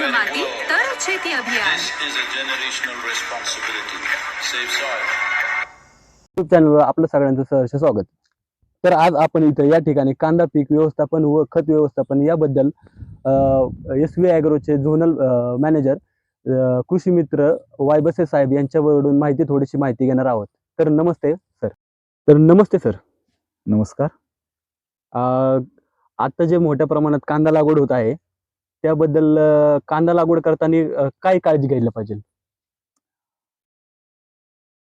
शुद्ध माती तरच शेती अभियान. चॅनलवर आपलं सगळ्यांचं सहर्ष स्वागत. तर आज आपण इथं या ठिकाणी कांदा पीक व्यवस्थापन व खत व्यवस्थापन याबद्दल एस व्ही ॲग्रोचे झोनल मॅनेजर कृषी मित्र वाय बसे साहेब यांच्याकडून माहिती थोडीशी माहिती घेणार आहोत. तर नमस्ते सर. तर नमस्ते सर. नमस्कार. आता जे मोठ्या प्रमाणात कांदा लागवड होत आहे त्याबद्दल कांदा लागवड करताना काय काळजी घ्यायला पाहिजे?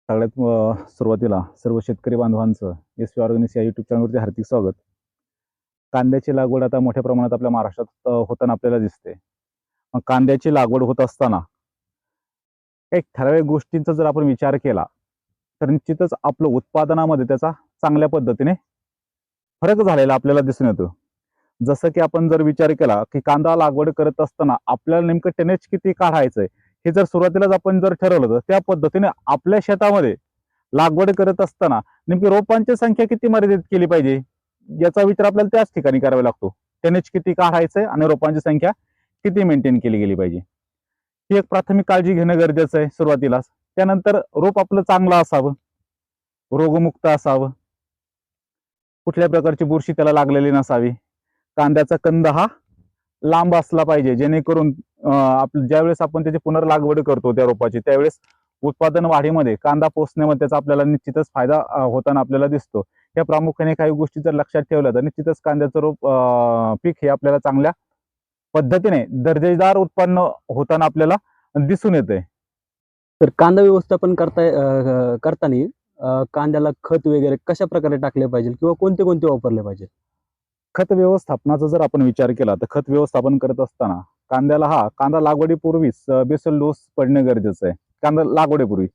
सगळ्यात सुरुवातीला सर्व शेतकरी बांधवांचं एस पी ऑर्गॅनिक्स या युट्यूब चॅनलवरती हार्दिक स्वागत. कांद्याची लागवड आता मोठ्या प्रमाणात आपल्या महाराष्ट्रात होताना आपल्याला दिसते. मग कांद्याची लागवड होत असताना काही ठराविक गोष्टींचा जर आपण विचार केला तर निश्चितच आपलं उत्पादनामध्ये त्याचा चांगल्या पद्धतीने फरक झालेला आपल्याला दिसून येतो. जसं की आपण जर विचार केला की कांदा लागवड करत असताना आपल्याला नेमकं टेनेज किती काढायचंय हे जर सुरुवातीलाच आपण जर ठरवलं तर त्या पद्धतीने आपल्या शेतामध्ये लागवड करत असताना नेमकी रोपांची संख्या किती मर्यादित केली पाहिजे? याचा विचार आपल्याला त्याच ठिकाणी करावा लागतो. टेनेज किती काढायचंय आणि रोपांची संख्या किती मेंटेन केली गेली पाहिजे? ही एक प्राथमिक काळजी घेणं गरजेचं आहे सुरुवातीलाच. त्यानंतर रोप आपलं चांगलं असावं. रोगमुक्त असावं. कुठल्या प्रकारची बुरशी त्याला लागलेली नसावी. कांद्याचा कंद हा लांब असला पाहिजे. जेणेकरून ज्यावेळेस आपण त्याची पुनर्लागवड करतो त्या रोपाची त्यावेळेस उत्पादन वाढीमध्ये कांदा पोचण्यामध्ये त्याचा आपल्याला निश्चितच फायदा होताना आपल्याला दिसतो. या प्रामुख्याने काही गोष्टी जर लक्षात ठेवल्या तर निश्चितच कांद्याचं रोप पीक हे आपल्याला चांगल्या पद्धतीने दर्जेदार उत्पन्न होताना आपल्याला दिसून येते. तर कांदा व्यवस्थापन करता करताना कांद्याला खत वगैरे कशा प्रकारे टाकले पाहिजे किंवा कोणते कोणते वापरले पाहिजे? खत व्यवस्थापनाचा जर आपण विचार केला तर खत व्यवस्थापन करत असताना कांद्याला हा कांदा लागवडीपूर्वीच बेसल डोस पडणे गरजेचं आहे. कांदा लागवडीपूर्वी.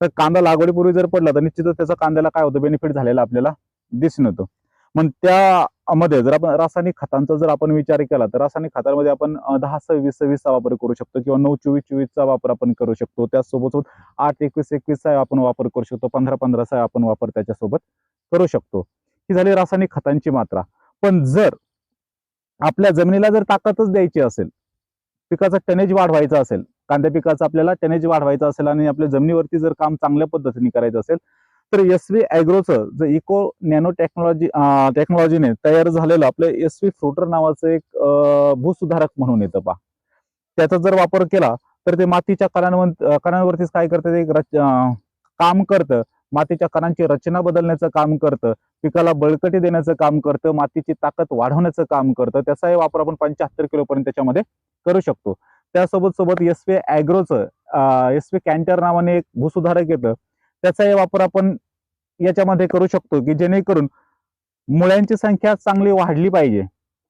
तर कांदा लागवडीपूर्वी जर पडला तर निश्चितच त्याचा कांद्याला काय होतं? बेनिफिट झालेला आपल्याला दिसून येतो. मग त्यामध्ये जर आपण रासायनिक खतांचा जर आपण विचार केला तर रासायनिक खतांमध्ये आपण दहा सव्वीस सव्वीसचा वापर करू शकतो किंवा नऊ चोवीस चोवीसचा वापर आपण करू शकतो. त्यासोबत आठ एकवीस एकवीसचा आपण वापर करू शकतो. पंधरा पंधराचा आपण वापर त्याच्यासोबत करू शकतो. ही झाली रासायनिक खतांची मात्रा. पण जर आपल्या जमिनीला जर ताकदच द्यायची असेल पिकाचं टनेज वाढवायचं असेल कांद्या पिकाचा आपल्याला टनेज वाढवायचं असेल आणि आपल्या जमिनीवरती जर काम चांगल्या पद्धतीने करायचं असेल तर एस व्ही ॲग्रोचं जे इको नॅनो टेक्नॉलॉजी टेक्नॉलॉजीने तयार झालेलं आपलं एस व्ही फ्रुटर नावाचं एक भूसुधारक म्हणून येतं पा त्याचा जर वापर केला तर ते मातीच्या कणांवर कणांवरतीच काय करतं ते एक रच काम करतं. मातीच्या कणांची रचना बदलण्याचं काम करतं. पिकाला बळकटी देण्याचं काम करतं मातीची ताकद वाढवण्याचं काम करतं त्याचाही वापर आपण पंच्याहत्तर किलो पर्यंत त्याच्यामध्ये करू शकतो. त्यासोबत सोबत एस पी ॲग्रोचं एस पी कॅन्टर नावाने एक भूसुधारक येतं. त्याचाही वापर आपण याच्यामध्ये करू शकतो की जेणेकरून मुळ्यांची संख्या चांगली वाढली पाहिजे.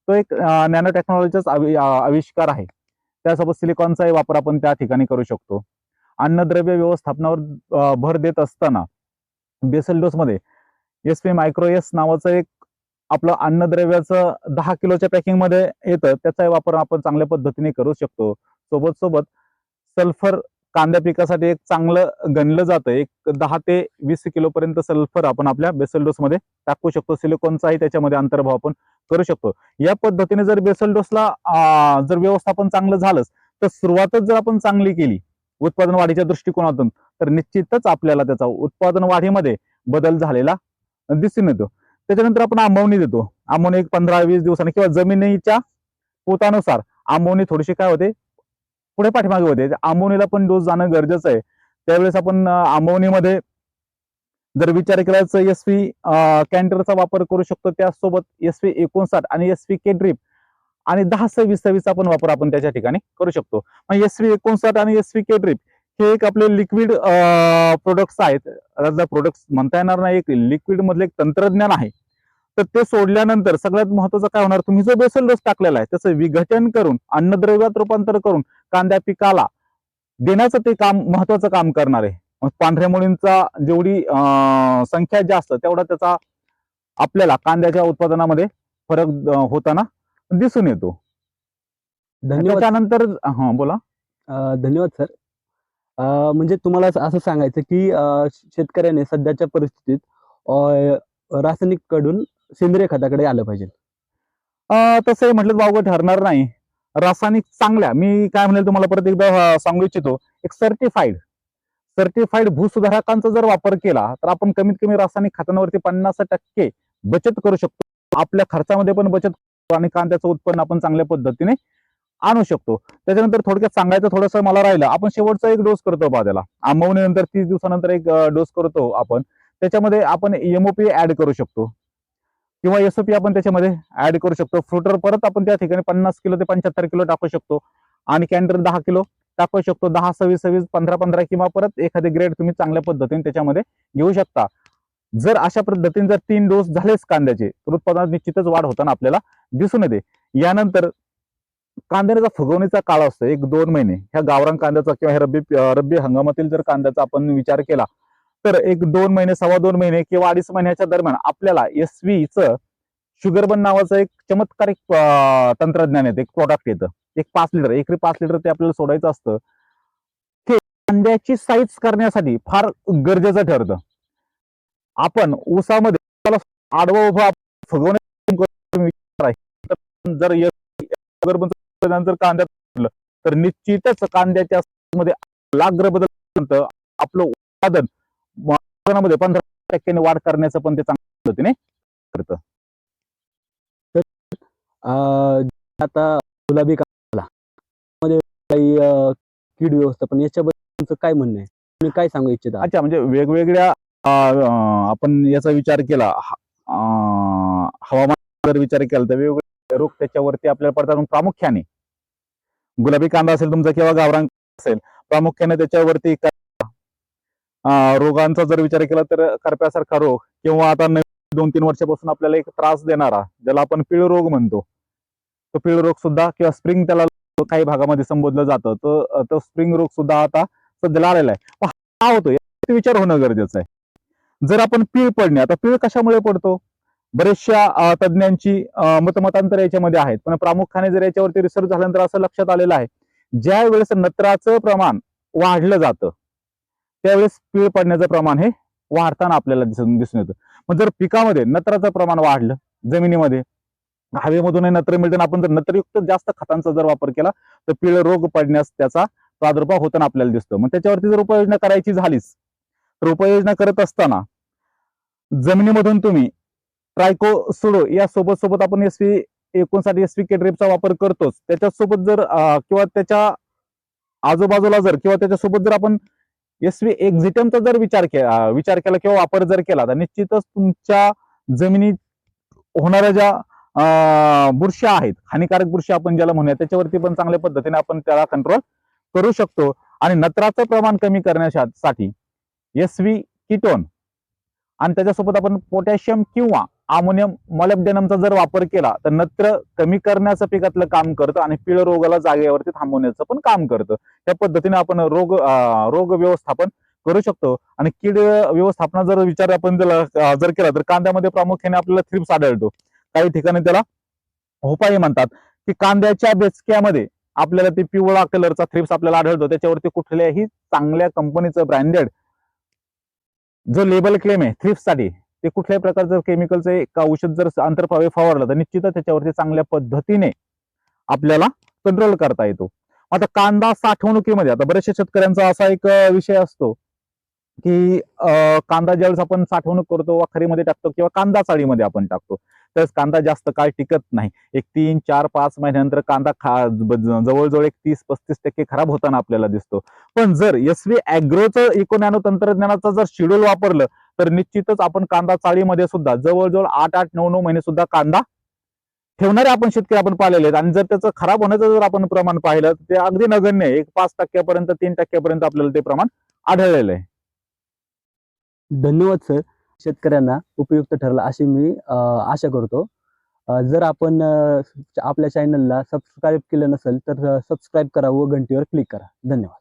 तो एक नॅनो टेक्नॉलॉजीचाच आवि- आविष्कार आहे. त्यासोबत सिलिकॉनचाही वापर आपण त्या ठिकाणी करू शकतो. अन्नद्रव्य व्यवस्थापनावर भर देत असताना बेसल डोसमध्ये एस पी मायक्रो एस नावाचं एक आपलं अन्नद्रव्याचं दहा किलोच्या पॅकिंगमध्ये येतं. त्याचाही वापर आपण चांगल्या पद्धतीने करू शकतो. सोबत सोबत सल्फर कांद्या पिकासाठी एक चांगलं गणलं जातं. एक दहा ते वीस किलो पर्यंत सल्फर आपण आपल्या बेसल डोस मध्ये टाकू शकतो. सिलिकॉनचाही त्याच्यामध्ये अंतर्भाव आपण करू शकतो. या पद्धतीने जर बेसल डोसला जर व्यवस्थापन चांगलं झालंच तर सुरुवातच जर आपण चांगली केली उत्पादन वाढीच्या दृष्टिकोनातून तर निश्चितच आपल्याला त्याचा उत्पादन वाढीमध्ये बदल झालेला दिसून येतो. त्याच्यानंतर आपण आंबवणी देतो. आंबवणी एक पंधरा वीस दिवसांनी किंवा जमिनीच्या पोतानुसार आंबवणी थोडीशी काय होते? पुढे पाठीमागे होते. आंबवणीला पण डोस जाणं गरजेचं आहे. त्यावेळेस आपण आंबवणीमध्ये जर विचार केला तर एस पी कॅन्टरचा वापर करू शकतो. त्यासोबत एस पी एकोणसाठ आणि एस पी के ड्रीप आणि दहा सव्वीस सव्वीसचा पण वापर आपण त्याच्या ठिकाणी करू शकतो. एस पी एकोणसाठ आणि एस पी के ड्रीप हे एक आपले लिक्विड प्रोडक्ट्स आहेत. प्रोडक्ट्स म्हणता येणार नाही. एक लिक्विड मधले एक तंत्रज्ञान आहे. तर ते सोडल्यानंतर सगळ्यात महत्वाचं काय होणार? तुम्ही जो बेसल डोस टाकलेला आहे त्याचं विघटन करून अन्नद्रव्यात रूपांतर करून कांद्या पिकाला देण्याचं ते काम महत्वाचं काम करणार आहे. पांढऱ्या मुळींचा जेवढी संख्या जास्त तेवढा त्याचा आपल्याला कांद्याच्या उत्पादनामध्ये फरक होताना दिसून येतो. धन्यवाद. त्याच्यानंतर हा बोला. धन्यवाद सर. म्हणजे तुम्हाला असं सांगायचं की शेतकऱ्याने सध्याच्या परिस्थितीत रासायनिककडून सेंद्रिय खताकडे आलं पाहिजे. तसं तसंही म्हटलं तर ठरणार नाही. रासायनिक चांगल्या मी काय म्हणेल तुम्हाला परत एकदा सांगू इच्छितो. एक सर्टिफाईड सर्टिफाईड भूसुधारकांचा जर वापर केला तर आपण कमीत कमी रासायनिक खतांवरती पन्नास टक्के बचत करू शकतो. आपल्या खर्चामध्ये पण बचत आणि कांद्याचं उत्पन्न आपण चांगल्या पद्धतीने आणू शकतो. त्याच्यानंतर थोडक्यात सांगायचं थोडंसं मला राहिलं आपण शेवटचा एक डोस करतो बा त्याला. आंबवणीनंतर तीस दिवसानंतर एक डोस करतो आपण. त्याच्यामध्ये आपण एमओपी ऍड करू शकतो. किंवा एसओपी आपण त्याच्यामध्ये ऍड करू शकतो. फ्रुटर परत आपण त्या ठिकाणी पन्नास किलो ते पंच्याहत्तर किलो टाकू शकतो. आणि कॅन्टर दहा किलो टाकू शकतो. दहा सव्वीस सव्वीस पंधरा पंधरा किंवा परत एखादे ग्रेड तुम्ही चांगल्या पद्धतीने त्याच्यामध्ये घेऊ शकता. जर अशा पद्धतीने जर तीन डोस झालेच कांद्याचे तर उत्पादनात निश्चितच वाढ होताना आपल्याला दिसून येते. यानंतर कांद्याचा फुगवणीचा काळ असतो एक दोन महिने. ह्या गावरान कांद्याचा किंवा ह्या रब्बी रब्बी हंगामातील जर कांद्याचा आपण विचार केला तर एक दोन महिने सव्वा दोन महिने किंवा अडीच महिन्याच्या दरम्यान आपल्याला एस च शुगरबन नावाचं एक चमत्कारिक तंत्रज्ञान येतं एक प्रॉडक्ट येतं एक पाच लिटर एकरी पाच लिटर ते आपल्याला सोडायचं असतं. ते कांद्याची साईज करण्यासाठी फार गरजेचं ठरतं. आपण ऊसामध्ये आडवा आडवं उभं विचार जर शुगरबन जर कांद्यात तर निश्चितच कांद्याच्या मध्ये लाग्र बदल आपलं उत्पादन उत्पादनामध्ये पंधरा टक्क्याने वाढ करण्याचं पण ते चांगल्या पद्धतीने करत आता गुलाबी कांदा. मध्ये काही कीड व्यवस्थापन याच्याबद्दल तुमचं काय म्हणणं आहे? तुम्ही काय सांगू इच्छिता? अच्छा म्हणजे वेगवेगळ्या आपण याचा विचार केला. हवामान जर विचार केला तर वेगवेगळे रोग त्याच्यावरती आपल्याला पडतात प्रामुख्याने गुलाबी कांदा असेल तुमचा किंवा गावरान असेल प्रामुख्याने त्याच्यावरती रोगांचा जर विचार केला तर करप्यासारखा रोग किंवा आता दोन तीन वर्षापासून आपल्याला एक त्रास देणारा ज्याला आपण पिळ रोग म्हणतो. तो पिळ रोग सुद्धा किंवा स्प्रिंग त्याला काही भागामध्ये संबोधलं जातं. तर तो स्प्रिंग रोग सुद्धा आता सध्याला आलेला आहे. हा होतो विचार होणं गरजेचं आहे. जर आपण पीळ पडणे आता पीळ कशामुळे पडतो? बरेचशा तज्ज्ञांची मतमतांतर याच्यामध्ये आहेत. पण प्रामुख्याने जर याच्यावरती रिसर्च झाल्यानंतर असं लक्षात आलेलं आहे ज्या वेळेस नत्राचं प्रमाण वाढलं जातं त्यावेळेस पीळ पडण्याचं प्रमाण हे वाढताना आपल्याला दिसून दिसून येतं. मग जर पिकामध्ये नत्राचं प्रमाण वाढलं जमिनीमध्ये हवेमधूनही नत्र मिळतं आपण जर नत्रयुक्त जास्त खतांचा जर वापर केला तर पीळ रोग पडण्यास त्याचा प्रादुर्भाव होताना आपल्याला दिसतो. मग त्याच्यावरती जर उपाययोजना करायची झालीच तर उपाययोजना करत असताना जमिनीमधून तुम्ही ट्रायको सुडो या सोबत सोबत आपण एस पी एकोणसाठ एस पी केड्रेपचा वापर करतोच. त्याच्यासोबत जर किंवा त्याच्या आजूबाजूला जर किंवा त्याच्यासोबत जर आपण एस व्ही एक्झिटमचा जर विचार केला विचार केला किंवा वापर जर केला तर निश्चितच तुमच्या जमिनीत होणाऱ्या ज्या बुरश्या आहेत हानिकारक बुरशी आपण ज्याला म्हणूया त्याच्यावरती पण चांगल्या पद्धतीने आपण त्याला कंट्रोल करू शकतो. आणि नत्राचं प्रमाण कमी करण्यासाठी एस व्ही किटोन आणि त्याच्यासोबत आपण पोटॅशियम किंवा अमोनियम मॉलिब्डेनमचा जर वापर केला तर नत्र कमी करण्याचं पिकातलं काम करतं आणि पिळ रोगाला जागेवरती थांबवण्याचं पण काम करतं. त्या पद्धतीने आपण रोग रोग व्यवस्थापन करू शकतो. आणि कीड व्यवस्थापना जर विचार आपण जर केला तर कांद्यामध्ये प्रामुख्याने आपल्याला थ्रिप्स आढळतो. काही ठिकाणी त्याला होपाई म्हणतात की कांद्याच्या बेचक्यामध्ये आपल्याला ते पिवळा कलरचा थ्रिप्स आपल्याला आढळतो. त्याच्यावरती कुठल्याही चांगल्या कंपनीचं ब्रँडेड जो लेबल क्लेम आहे थ्रिप्ससाठी ते कुठल्याही प्रकारचं केमिकलचं एक औषध जर आंतरप्रवाही फवारलं तर निश्चितच त्याच्यावरती चांगल्या पद्धतीने आपल्याला कंट्रोल करता येतो. आता कांदा साठवणुकीमध्ये आता बऱ्याचशा शेतकऱ्यांचा असा एक विषय असतो की कांदा ज्यावेळेस आपण साठवणूक करतो वाखरीमध्ये टाकतो किंवा कांदा चाळीमध्ये आपण टाकतो तरच कांदा जास्त काळ टिकत नाही. एक तीन चार पाच महिन्यानंतर कांदा खा जवळजवळ एक तीस पस्तीस टक्के खराब होताना आपल्याला दिसतो. पण जर एस व्ही अॅग्रोचं इको नॅनो तंत्रज्ञानाचं जर शेड्यूल वापरलं तर निश्चितच आपण कांदा चाळीमध्ये सुद्धा जवळजवळ आठ आठ नऊ नऊ महिने सुद्धा कांदा ठेवणारे आपण शेतकरी आपण पाहिलेले आहेत. आणि जर त्याचं खराब होण्याचं जर आपण प्रमाण पाहिलं तर ते अगदी नगण्य आहे. एक पाच टक्क्यापर्यंत तीन टक्क्यापर्यंत आपल्याला ते प्रमाण आढळलेलं आहे. धन्यवाद सर शेतकऱ्यांना उपयुक्त ठरला अशी मी आशा करतो. जर आपण आपल्या चॅनलला सबस्क्राईब केलं नसेल तर सबस्क्राईब करा व घंटीवर क्लिक करा. धन्यवाद.